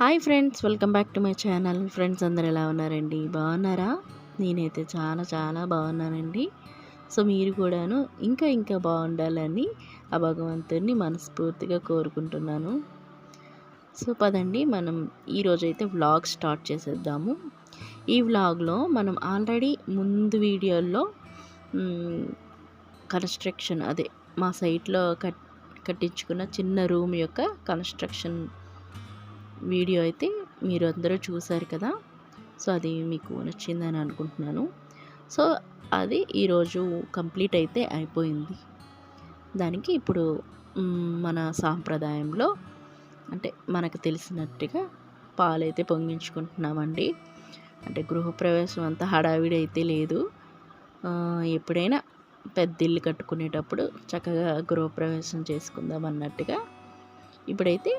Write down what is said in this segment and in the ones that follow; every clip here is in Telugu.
Hi friends welcome back to my channel. Friends అందరు ఎలా ఉన్నారండి? బాగున్నారా? నేనైతే చాలా చాలా బాగున్నానండి. సో మీరు కూడాను ఇంకా ఇంకా బాగుండాలని ఆ భగవంతుడిని మనస్ఫూర్తిగా కోరుకుంటున్నాను. సో పదండి మనం ఈరోజైతే వ్లాగ్ స్టార్ట్ చేసేద్దాము. ఈ వ్లాగ్లో మనం ఆల్రెడీ ముందు వీడియోల్లో కన్స్ట్రక్షన్ అదే మా సైట్లో కట్ కట్టించుకున్న చిన్న రూమ్ యొక్క కన్స్ట్రక్షన్ వీడియో అయితే మీరు అందరూ చూశారు కదా. సో అది మీకు నచ్చిందని అనుకుంటున్నాను. సో అది ఈరోజు కంప్లీట్ అయితే అయిపోయింది. దానికి ఇప్పుడు మన సాంప్రదాయంలో అంటే మనకు తెలిసినట్టుగా పాలైతే పొంగించుకుంటున్నామండి. అంటే గృహప్రవేశం అంత హడావిడి అయితే లేదు. ఎప్పుడైనా పెద్ద ఇల్లు కట్టుకునేటప్పుడు చక్కగా గృహప్రవేశం చేసుకుందాం అన్నట్టుగా ఇప్పుడైతే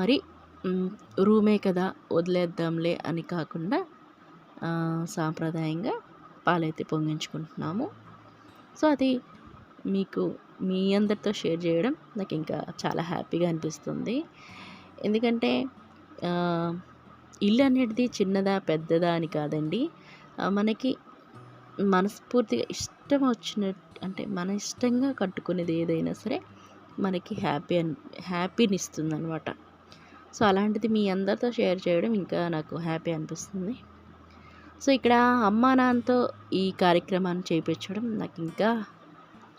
మరి రూమే కదా వదిలేద్దాంలే అని కాకుండా సాంప్రదాయంగా పాలైతే పొంగించుకుంటున్నాము. సో అది మీకు మీ అందరితో షేర్ చేయడం నాకు ఇంకా చాలా హ్యాపీగా అనిపిస్తుంది. ఎందుకంటే ఇల్లు అనేది చిన్నదా పెద్దదా అని కాదండి. మనకి మనస్ఫూర్తిగా ఇష్టం వచ్చినట్టు అంటే మన ఇష్టంగా కట్టుకునేది ఏదైనా సరే మనకి హ్యాపీ అని హ్యాపీనిస్తుంది అనమాట సో అలాంటిది మీ అందరితో షేర్ చేయడం ఇంకా నాకు హ్యాపీ అనిపిస్తుంది. సో ఇక్కడ అమ్మా నాన్నతో ఈ కార్యక్రమాన్ని చేయించడం నాకు ఇంకా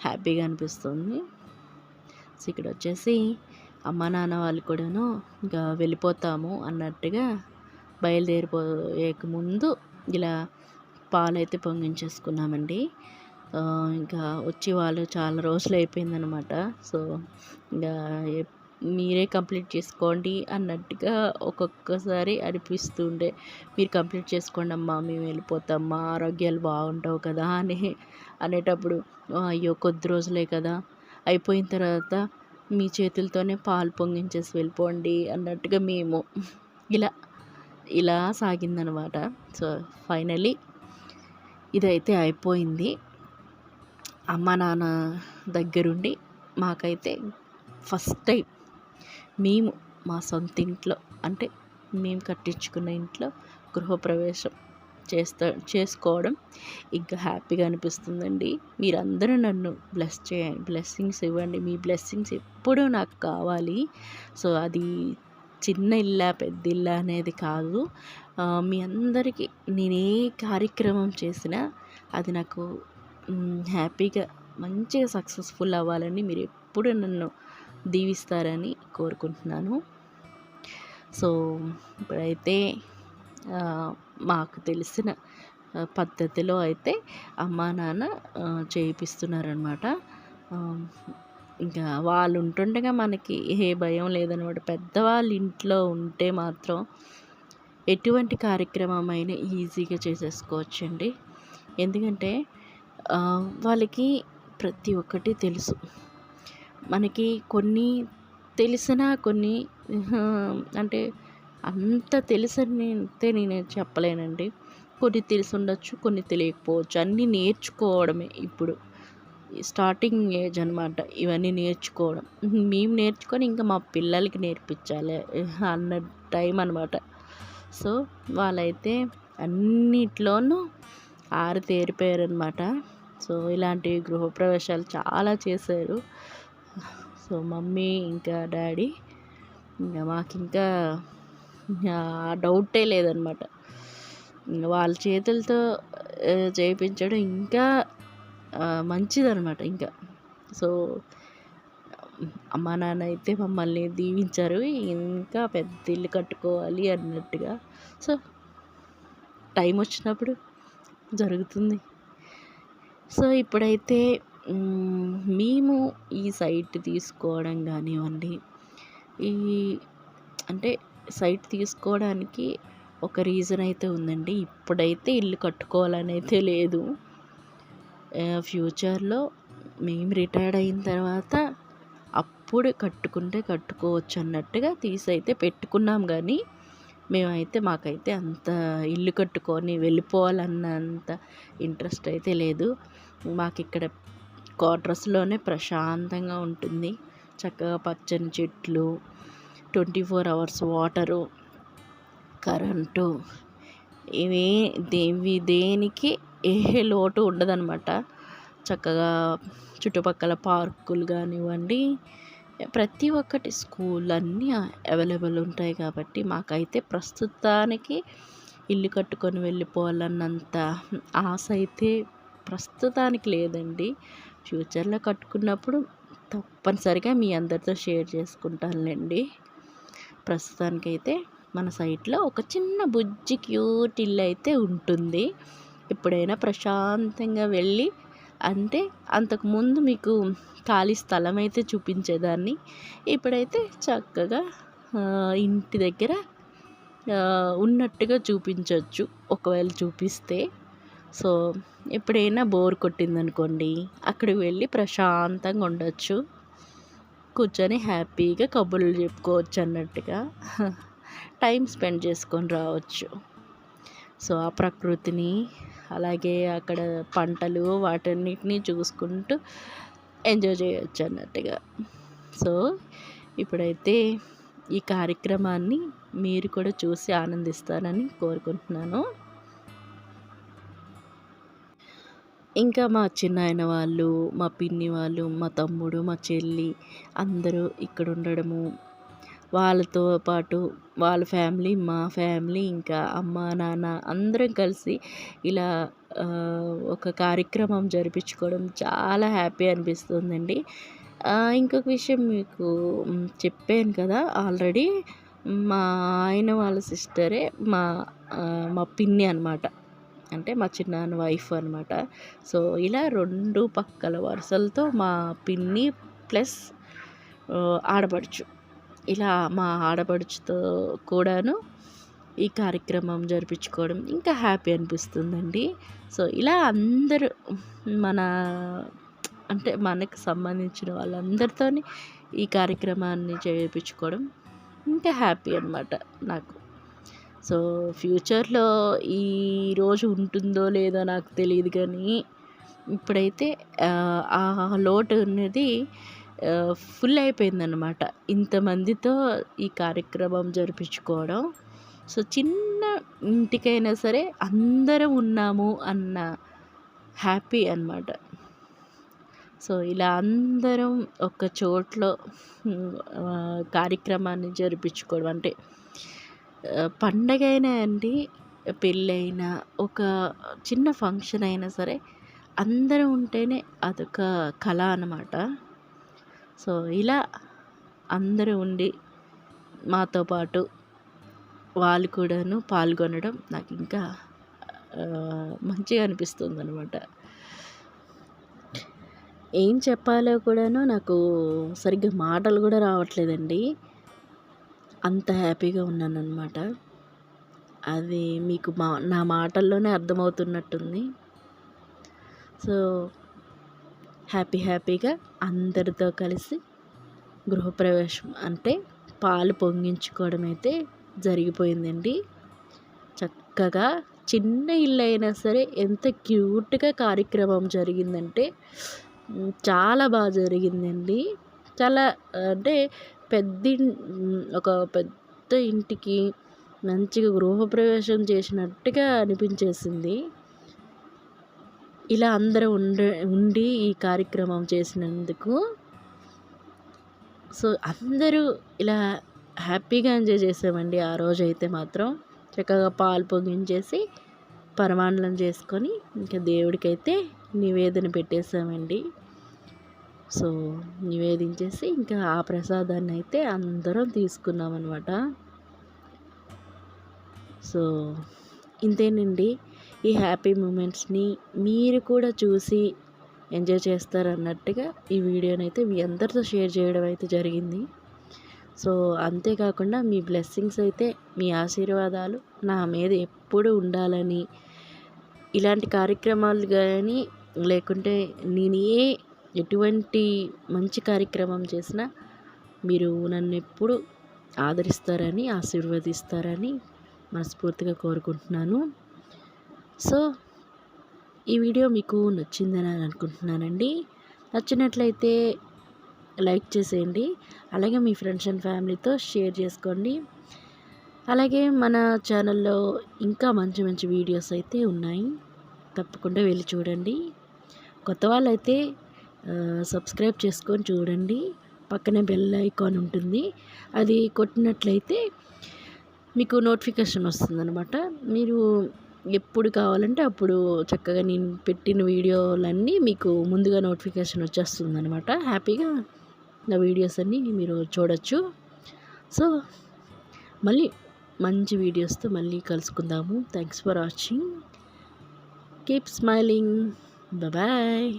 హ్యాపీగా అనిపిస్తుంది. సో ఇక్కడ వచ్చేసి అమ్మా నాన్న వాళ్ళు కూడాను ఇంకా వెళ్ళిపోతాము అన్నట్టుగా బయలుదేరిపోయేక ముందు ఇలా పాలైతే పొంగించేసుకున్నామండి. ఇంకా వచ్చి వాళ్ళు చాలా రోజులు అయిపోయిందనమాట సో ఇంకా మీరే కంప్లీట్ చేసుకోండి అన్నట్టుగా ఒక్కొక్కసారి అనిపిస్తుండే. మీరు కంప్లీట్ చేసుకోండి అమ్మా మేము వెళ్ళిపోతాం మా ఆరోగ్యాలు బాగుంటావు కదా అని అనేటప్పుడు అయ్యో కొద్ది రోజులే కదా అయిపోయిన తర్వాత మీ చేతులతోనే పాలు పొంగించేసి వెళ్ళిపోండి అన్నట్టుగా మేము ఇలా ఇలా సాగిందనమాట. సో ఫైనలీ ఇదైతే అయిపోయింది. అమ్మ నాన్న దగ్గరుండి మాకైతే ఫస్ట్ టైం మేము మా సొంత ఇంట్లో అంటే మేము కట్టించుకున్న ఇంట్లో గృహప్రవేశం చేస్తా చేసుకోవడం ఇంకా హ్యాపీగా అనిపిస్తుందండి. మీరందరూ నన్ను బ్లెస్ చేయండి బ్లెస్సింగ్స్ ఇవ్వండి. మీ బ్లెస్సింగ్స్ ఎప్పుడూ నాకు కావాలి. సో అది చిన్న ఇల్లా పెద్ద ఇల్లా అనేది కాదు. మీ అందరికీ నేను ఏ కార్యక్రమం చేసినా అది నాకు హ్యాపీగా మంచిగా సక్సెస్ఫుల్ అవ్వాలని మీరు ఎప్పుడు నన్ను దీవిస్తారని కోరుకుంటున్నాను. సో ఇప్పుడైతే మాకు తెలిసిన పద్ధతిలో అయితే అమ్మా నాన్న చేయిస్తున్నారనమాట ఇంకా వాళ్ళు ఉంటుండగా మనకి ఏ భయం లేదనమాట పెద్దవాళ్ళు ఇంట్లో ఉంటే మాత్రం ఎటువంటి కార్యక్రమం అయినా ఈజీగా చేసేసుకోవచ్చండి. ఎందుకంటే వాళ్ళకి ప్రతి ఒక్కటి తెలుసు. మనకి కొన్ని తెలిసినా కొన్ని అంటే అంత తెలుసని నేను చెప్పలేనండి. కొన్ని తెలిసి ఉండొచ్చు కొన్ని తెలియకపోవచ్చు. అన్నీ నేర్చుకోవడమే ఇప్పుడు. స్టార్టింగ్ ఏజ్ అనమాట ఇవన్నీ నేర్చుకోవడం. మేము నేర్చుకొని ఇంకా మా పిల్లలకి నేర్పించాలి అన్న టైం అనమాట సో వాళ్ళైతే అన్నిట్లోనూ ఆరితేరిపోయారు అనమాట సో ఇలాంటి గృహప్రవేశాలు చాలా చేశారు. సో మమ్మీ ఇంకా డాడీ ఇంకా మాకు ఇంకా డౌటే లేదనమాట. వాళ్ళ చేతులతో చేయించడం ఇంకా మంచిదనమాట ఇంకా. సో అమ్మా నాన్న అయితే మమ్మల్ని దీవించారు. ఇంకా పెద్ద ఇల్లు కట్టుకోవాలి అన్నట్టుగా. సో టైం వచ్చినప్పుడు జరుగుతుంది. సో ఇప్పుడైతే మేము ఈ సైట్ తీసుకోవడం కానివ్వండి ఈ అంటే సైట్ తీసుకోవడానికి ఒక రీజన్ అయితే ఉందండి. ఇప్పుడైతే ఇల్లు కట్టుకోవాలని అయితే లేదు. ఫ్యూచర్లో మేము రిటైర్డ్ అయిన తర్వాత అప్పుడు కట్టుకుంటే కట్టుకోవచ్చు అన్నట్టుగా తీసైతే పెట్టుకున్నాం. కానీ మేమైతే మాకైతే అంత ఇల్లు కట్టుకొని వెళ్ళిపోవాలన్నంత ఇంట్రెస్ట్ అయితే లేదు. మాకు ఇక్కడ క్వార్టర్స్లోనే ప్రశాంతంగా ఉంటుంది. చక్కగా పచ్చని చెట్లు twenty four hours water current ఇవి దేవి దేనికి ఏ లోటు ఉండదన్నమాట. చక్కగా చుట్టుపక్కల పార్కులు కానివ్వండి ప్రతి ఒక్కటి స్కూల్ అన్నీ అవైలబుల్ ఉంటాయి కాబట్టి మాకైతే ప్రస్తుతానికి ఇల్లు కట్టుకొని వెళ్ళిపోవాలన్నంత ఆశ అయితే ప్రస్తుతానికి లేదండి. ఫ్యూచర్లో కట్టుకున్నప్పుడు తప్పనిసరిగా మీ అందరితో షేర్ చేసుకుంటానులేండి. ప్రస్తుతానికైతే మన సైట్లో ఒక చిన్న బుజ్జి క్యూట్ ఇల్లు అయితే ఉంటుంది. ఎప్పుడైనా ప్రశాంతంగా వెళ్ళి అంటే అంతకుముందు మీకు ఖాళీ స్థలం అయితే చూపించేదాన్ని. ఇప్పుడైతే చక్కగా ఇంటి దగ్గర ఉన్నట్టుగా చూపించవచ్చు ఒకవేళ చూపిస్తే. సో ఎప్పుడైనా బోర్ కొట్టిందనుకోండి అక్కడికి వెళ్ళి ప్రశాంతంగా ఉండొచ్చు. కూర్చొని హ్యాపీగా కబుర్లు చెప్పుకోవచ్చు అన్నట్టుగా టైం స్పెండ్ చేసుకొని రావచ్చు. సో ఆ ప్రకృతిని అలాగే అక్కడ పంటలు వాటన్నిటిని చూసుకుంటూ ఎంజాయ్ చేయొచ్చు అన్నట్టుగా సో ఇప్పుడైతే ఈ కార్యక్రమాన్ని మీరు కూడా చూసి ఆనందిస్తారని కోరుకుంటున్నాను. ఇంకా మా చిన్నాయన వాళ్ళు మా పిన్ని వాళ్ళు మా తమ్ముడు మా చెల్లి అందరూ ఇక్కడ ఉండడము. వాళ్ళతో పాటు వాళ్ళ ఫ్యామిలీ మా ఫ్యామిలీ ఇంకా అమ్మ నాన్న అందరం కలిసి ఇలా ఒక కార్యక్రమం జరిపించుకోవడం చాలా హ్యాపీ అనిపిస్తుందండి. ఇంకొక విషయం మీకు చెప్పాను కదా ఆల్రెడీ మా ఆయన వాళ్ళ సిస్టరే మా మా పిన్ని అనమాట అంటే మా చిన్నాన్న వైఫ్ అనమాట సో ఇలా రెండు పక్కల వరుసలతో మా పిన్ని ప్లస్ ఆడపడుచు. ఇలా మా ఆడపడుచుతో కూడాను ఈ కార్యక్రమం జరిపించుకోవడం ఇంకా హ్యాపీ అనిపిస్తుందండి. సో ఇలా అందరూ మన అంటే మనకు సంబంధించిన వాళ్ళందరితో ఈ కార్యక్రమాన్ని చేయించుకోవడం ఇంకా హ్యాపీ అనమాట నాకు. సో ఫ్యూచర్లో ఈ రోజు ఉంటుందో లేదో నాకు తెలియదు కానీ ఇప్పుడైతే ఆ లోటు అనేది ఫుల్ అయిపోయిందనమాట ఇంతమందితో ఈ కార్యక్రమం జరిపించుకోవడం. సో చిన్న ఇంటికైనా సరే అందరం ఉన్నాము అన్న హ్యాపీ అనమాట సో ఇలా అందరం ఒక చోట్లో కార్యక్రమాన్ని జరిపించుకోవడం అంటే పండగ అయినా అండి పెళ్ళైనా ఒక చిన్న ఫంక్షన్ అయినా సరే అందరం ఉంటేనే అదొక కళ అనమాట సో ఇలా అందరూ ఉండి మాతో పాటు వాళ్ళు కూడాను పాల్గొనడం నాకు ఇంకా మంచిగా అనిపిస్తుంది అనమాట ఏం చెప్పాలో కూడాను నాకు సరిగ్గా మాటలు కూడా రావట్లేదండి. అంత హ్యాపీగా ఉన్నానన్నమాట. అది మీకు మా నా మాటల్లోనే అర్థమవుతున్నట్టుంది. సో హ్యాపీ హ్యాపీగా అందరితో కలిసి గృహప్రవేశం అంటే పాలు పొంగించుకోవడం అయితే జరిగిపోయిందండి. చక్కగా చిన్న ఇల్లు అయినా సరే ఎంత క్యూట్గా కార్యక్రమం జరిగిందంటే చాలా బాగా జరిగిందండి. చాలా అంటే పెద్ద ఒక పెద్ద ఇంటికి మంచిగా గృహప్రవేశం చేసినట్టుగా అనిపించేసింది. ఇలా అందరూ ఉండ ఉండి ఈ కార్యక్రమం చేసినందుకు. సో అందరూ ఇలా హ్యాపీగా ఎంజాయ్ చేసామండి ఆ రోజు అయితే మాత్రం. చక్కగా పాలు పొంగించేసి పరమాన్నం చేసుకొని ఇంకా దేవుడికైతే నివేదన పెట్టేసామండి సో నివేదించేసి ఇంకా ఆ ప్రసాదాన్ని అయితే అందరం తీసుకున్నాం అనమాట సో ఇంతేనండి. ఈ హ్యాపీ మూమెంట్స్ని మీరు కూడా చూసి ఎంజాయ్ చేస్తారన్నట్టుగా ఈ వీడియోనైతే మీ అందరితో షేర్ చేయడం అయితే జరిగింది. సో అంతేకాకుండా మీ బ్లెస్సింగ్స్ అయితే మీ ఆశీర్వాదాలు నా మీద ఎప్పుడు ఉండాలని ఇలాంటి కార్యక్రమాలు కానీ లేకుంటే నేను ఏ ఎటువంటి మంచి కార్యక్రమం చేసినా మీరు నన్ను ఎప్పుడు ఆదరిస్తారని ఆశీర్వదిస్తారని మనస్ఫూర్తిగా కోరుకుంటున్నాను. సో ఈ వీడియో మీకు నచ్చిందని అనుకుంటున్నానండి. నచ్చినట్లయితే లైక్ చేసేయండి. అలాగే మీ ఫ్రెండ్స్ అండ్ ఫ్యామిలీతో షేర్ చేసుకోండి. అలాగే మన ఛానల్లో ఇంకా మంచి మంచి వీడియోస్ అయితే ఉన్నాయి. తప్పకుండా వెళ్ళి చూడండి. కొత్త వాళ్ళైతే సబ్స్క్రైబ్ చేసుకొని చూడండి. పక్కనే బెల్ ఐకాన్ ఉంటుంది. అది కొట్టినట్లయితే మీకు నోటిఫికేషన్ వస్తుందనమాట మీరు ఎప్పుడు కావాలంటే అప్పుడు చక్కగా నేను పెట్టిన వీడియోలన్నీ మీకు ముందుగా నోటిఫికేషన్ వచ్చేస్తుంది అనమాట హ్యాపీగా నా వీడియోస్ అన్నీ మీరు చూడొచ్చు. సో మళ్ళీ మంచి వీడియోస్తో మళ్ళీ కలుసుకుందాము. Thanks for watching keep smiling bye